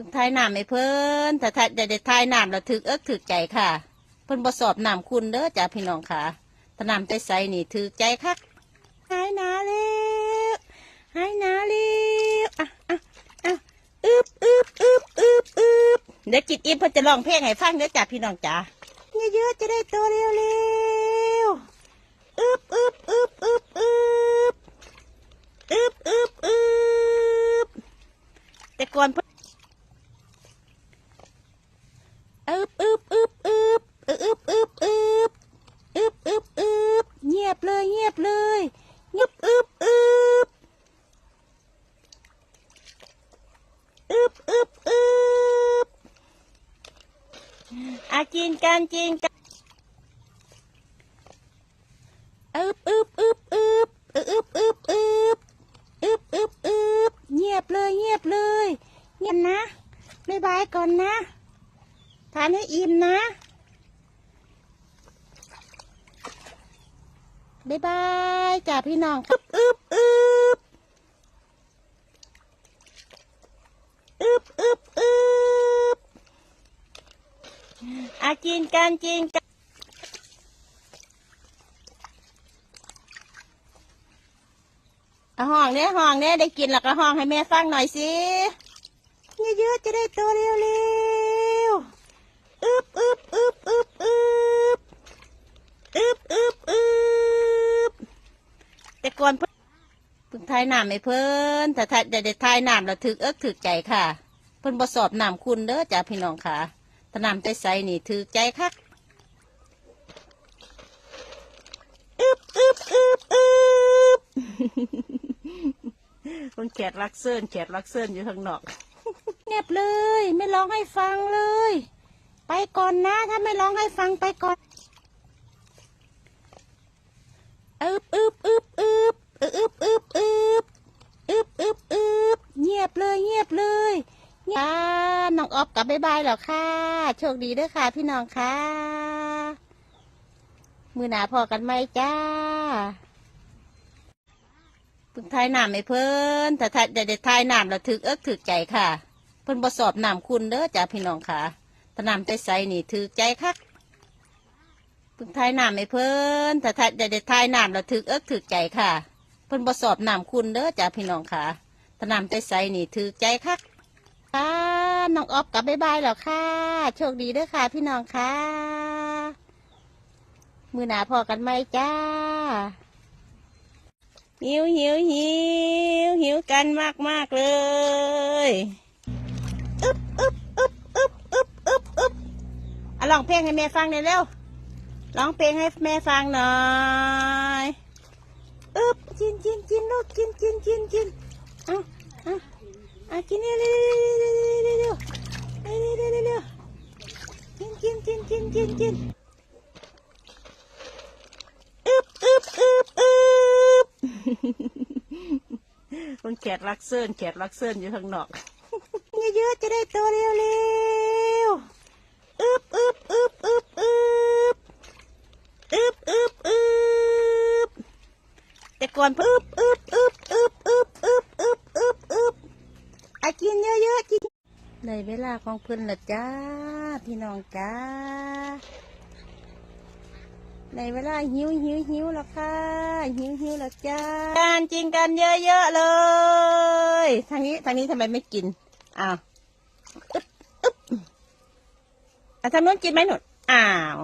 ึงทายน้ำให้เพิ่นถ้าถ้าจะได้ทายน้ำแล้วถึกเอิกถึกใจค่ะ เพิ่นบ่สอบน้ำคุณเด้อจ้าพี่น้องค่ะถ้าน้ำใจใสนี่ถึกใจคักหายหนาเร็วหายหนาเร็วอะอะอะอึบอึบอึบอึบอึบเดี๋ยวจิตอิ่มเพิ่นจะร้องเพลงให้ฟังเด้อจ้าพี่น้องจ้าเยอะๆจะได้โตเร็วๆอึบอึบอึบอึบอึบอึบอึบอึบแต่ก่อน ยบเลยเงียบเลยเงียบอึบอึบอึบอึบอึบอาจีนกันจีนกันอึบอึบอึบอึบอึบอึบอึบอึบอึบอึบเงียบเลยเงียบเลยเงียบนะบายบายก่อนนะทานให้อิ่มนะ บ๊ายบายจ้าพี่น้องอึบอึบอึบอึบอึบอึบอาจีนกันจีนกันเอาห้องเนี้ยห้องเนี้ยได้กินแล้วก็ห้องให้แม่ฟังหน่อยสิเยอะๆจะได้โตเร็วๆ ก่อนเพิ่งทายน้ำให้เพิ่นถ้าทายจะได้ทายน้ำแล้วถึกเอิกถึกใจค่ะ เพิ่นบ่สอบน้ำคุณเด้อจ้าพี่น้องค่ะถ้าน้ำใจใสนี่ถึกใจคักอึบอึบอึบอึบคนแขกรักเซินแขกรักเซินอยู่ข้างนอกเงียบเลย ไม่ร้องให้ฟังเลย ไปก่อนนะ ถ้าไม่ร้องให้ฟังไปก่อน เลยเงียบเลยน้องออฟกลับบ๊ายบายแล้วค่ะ โชคดีด้วยค่ะ พี่น้องค่ะ มือหนาพอกันไหมจ้าเพิ่งทายน้ำให้เพิ่นถ้าทายจะได้ทายน้ำแล้วถึกเอิกถึกใจค่ะ เพิ่นบ่สอบน้ำคุณเด้อจ้าพี่น้องค่ะถ้าน้ำใจใสนี่ถือใจคักเพิ่งทายน้ำให้เพิ่นถ้าทายจะได้ทายน้ำแล้วถึกเอิกถึกใจค่ะ เพิ่นบ่สอบน้ำคุณเด้อจ้าพี่น้องค่ะ ถ้าน้ำใจใสนี่ถือใจคักค่ะน้องออฟกลับบ๊ายบายแล้วค่ะ โชคดีด้วยค่ะ พี่น้องค่ะ มือหนาพอกันไหมจ้า หิวหิวหิวหิวกันมากมากๆเลยอึบอึบอึบอึบอึบอึบอึบอะร้องเพลงให้แม่ฟังหน่อยเร็วร้องเพลงให้แม่ฟังหน่อยอึบกินกินกินลูกกินกินกินกินเอาเอาเอา กินเร็วเร็วเร็วเร็วเร็วเร็วเร็วเร็วเร็วเร็วเร็วกินกินกินกินกินกินอึบอึบอึบอึบคนแขกรักเซินแขกรักเซินอยู่ข้างนอกเยอะๆจะได้โตเร็วๆอึบอึบอึบอึบอึบอึบอึบอึบแต่ก่อนอึบ ของเพิ่นละจ้า พี่น้องจ้า ในเวลาหิวหิวหิวแล้วค่ะหิวหิวแล้วจ้าการกินกันเยอะๆเลย ทางนี้ทางนี้ทำไมไม่กินอ้าวอึ๊บอึ๊บอะทางนู้นกินไหมหนุนอ้าว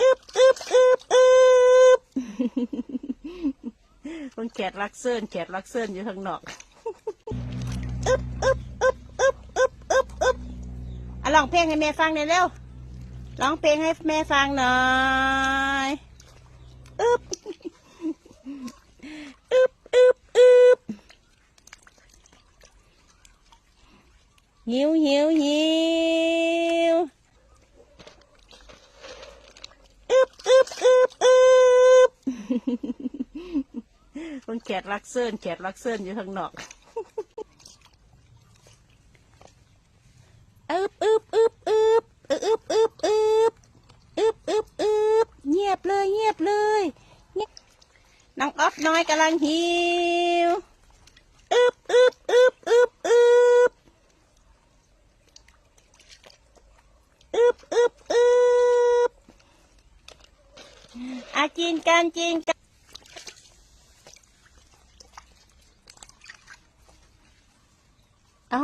อึ๊บอึ๊บอึ๊บอึ๊บคนแขกรักเซินแขกรักเซินอยู่ข้างนอก อึ๊บอึ๊บอึ๊บอึ๊บอึ๊บอึ๊บอึ๊บอะร้องเพลงให้แม่ฟังหน่อยเร็วร้องเพลงให้แม่ฟังหน่อยอึบอึบอึบอึบหิวหิวหิวอึบอึบอึบอึบคนแขกรักเซินแขกรักเซินอยู่ข้างนอก อยกำลังหิวอึบอึบอึบอึบอึบอึบอึบอึบอากินกันกินกัน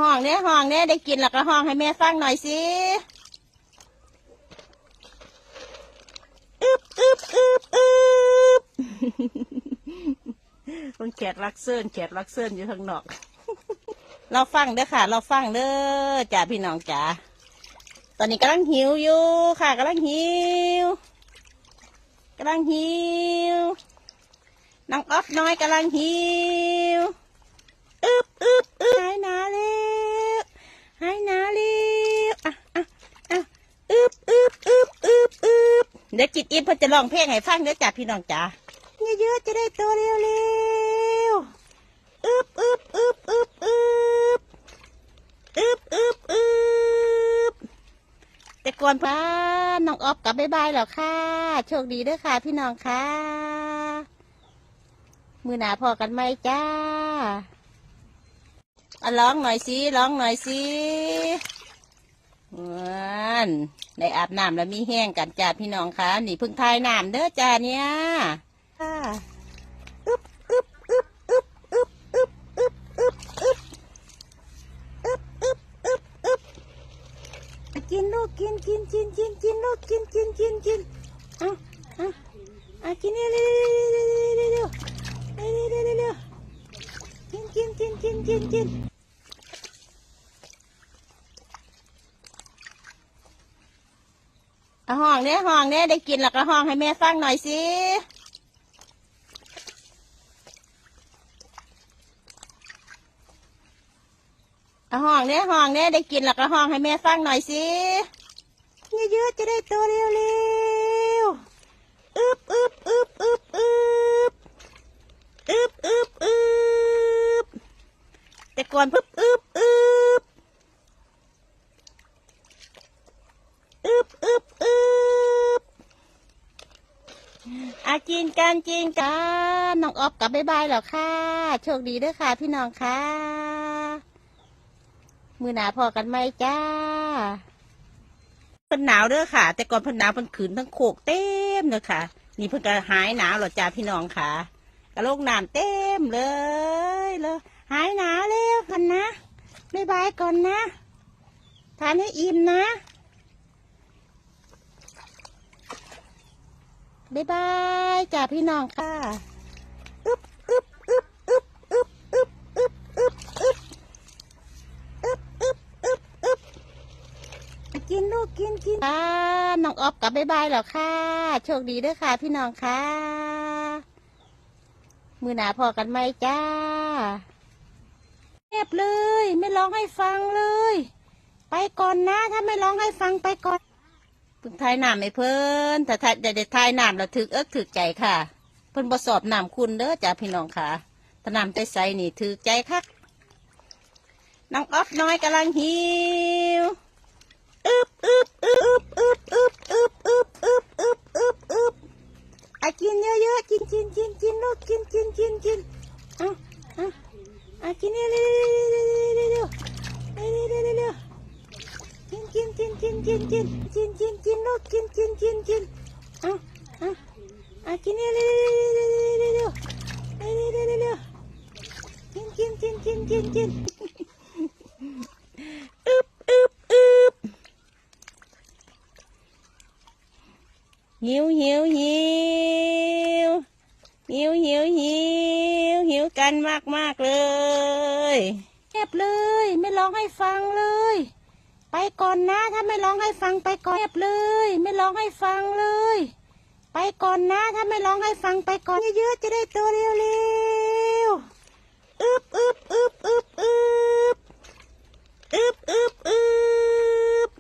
ห้องเนี่ยห้องเนี่ยได้กินแล้วก็ห้องให้แม่ฟังหน่อยสิอึบอึบอึบอึบ คนแขกรักเซินแขกรักเซินอยู่ข้างนอก เราฟังเด้อค่ะ เราฟังเด้อจ้าพี่น้องจ๋าตอนนี้กำลังหิวอยู่ค่ะกำลังหิวกำลังหิวน้องออฟน้อยกำลังหิวอึบอึบอึบหายหนาเร็วหายหนาเร็วอะอะอะอึบอึบอึบอึบอึบเดี๋ยวจิตอิ่มเพิ่นจะร้องเพลงให้ฟังเด้อจ้าพี่น้องจ๋าเยอะๆจะได้โตเร็วๆอึบอึบอึบอึบอึบ อึบอึบอึบแต่ ก่อนป้าน้องออฟกลับบ๊ายบายแล้วค่ะ โชคดีด้วยค่ะ พี่น้องค่ะ มือหนาพอกันไหมจ้าอะร้องหน่อยสิร้องหน่อยสิเหมือนได้อาบน้ำแล้วมีแห้งกันจ้าพี่น้องค่ะนี่พึ่งทายน้ำเด้อจ้าเนี่ยค่ะ กินกินกินกินกินลูกกินกินกินกินอะอะอากินเร็วเร็วเร็วเร็วเร็วเร็วเร็วกินกินกินกินกินกินเอาห้องเนี้ยห้องเนี้ยได้กินแล้วก็ห้องให้แม่ฟังหน่อยสิห้องเนี้ยห้องเนี้ยได้กินแล้วก็ห้องให้แม่ฟังหน่อยสิ เยอะๆ จะได้โตเร็วๆอึบอึบอึบอึบอึบอึบอึบอึบแต่ก่อนพึบอึบอึบอึบอึบอึบอาจีนกันจีนกันน้องออฟกลับบ๊ายบายแล้วค่ะ โชคดีด้วยค่ะพี่น้องค่ะ มือหนาพอกันไหมจ้า พิ่นหนาวเด้อค่ะ แต่ก่อนเพิ่นหนาวเพิ่นขืนทั้งโขกเต็มเลยค่ะ นี่เพิ่นก็หายหนาวหรอจ้าพี่น้องค่ะกระโลกน้ำเต็มเลยเลยหายหนาวแล้วกันนะบายบายก่อนนะทานให้อิ่มนะบ๊ายบายจ้าพี่น้องค่ะ กินกินค่ะน้องออฟกลับบ๊ายบายแล้วค่ะ โชคดีด้วยค่ะ พี่น้องค่ะ มือหนาพอกันไหมจ้าเงียบเลย ไม่ร้องให้ฟังเลย ไปก่อนนะ ถ้าไม่ร้องให้ฟังไปก่อนพิ่งทายน้ำไม่เพิ่นแต่ถ้าเด็ดทายน้ำเราถึกเอิกถึกใจค่ะ เพิ่นบสอบน้ำคุณเด้อจ้าพี่น้องค่ะถ้าน้ำใจใสนี่ถึกใจคักน้องออฟน้อยกำลังหิว อึบอึบอึบอึบอึบอึบอึบอึบอึบอึบอึบอะกินเยอะๆกินกินกินกินลูกกินกินกินกินอาเอาอะกินเร็วเร็วเร็วเร็วเร็วเร็วเร็วเร็วกินกินกินกินกินกินกินกินกินลูกกินกินกินกินอาเอาอะกินเร็วเร็วเร็วเร็วเร็วเร็วเร็วเร็วเร็วกินกินกินกินกินกิน อึบอึบอึบหิวหิวหิวหิวหิวหิวหิวกันมากมากๆเลยเงียบเลย ไม่ ร้องให้ฟังเลย ไปก่อนนะ ถ้าไม่ร้องให้ฟังไปก่อนเงียบเลย ไม่ร้องให้ฟังเลย ไปก่อนนะ ถ้าไม่ร้องให้ฟังไปก่อนเยอะๆจะได้โตเร็วๆอึบอึบอึบอึบอึบอึบอึบอึบ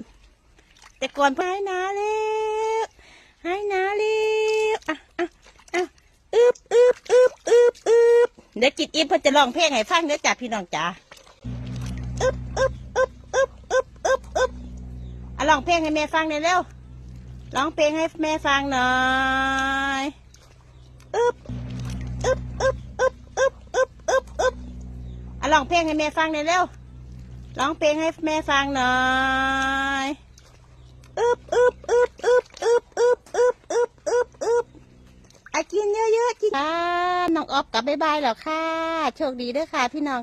แต่ก่อนหายหนาแล้วหายหนาแล้วอะอะอะอึบอึบอึบอึบอึบเดี๋ยวจิตอิ่มเพิ่นจะร้องเพลงให้ฟังเด้อจ้าพี่น้องจ๋าอึบอึบอึบอึบอึบอึบอึบ อะร้องเพลงให้แม่ฟังหน่อยเร็วร้องเพลงให้แม่ฟังหน่อยอึบอึบอึบอึบอึบอึบอึบอึบอะร้องเพลงให้แม่ฟังหน่อยเร็วร้องเพลงให้แม่ฟังหน่อยอึบอึบอึบอึบอึบอึบอึบอึบอึบอึบค่ะๆกินน้องออฟกลับบ๊ายบายแล้วค่ะ โชคดีด้อค่ะพี่น้องค่ะ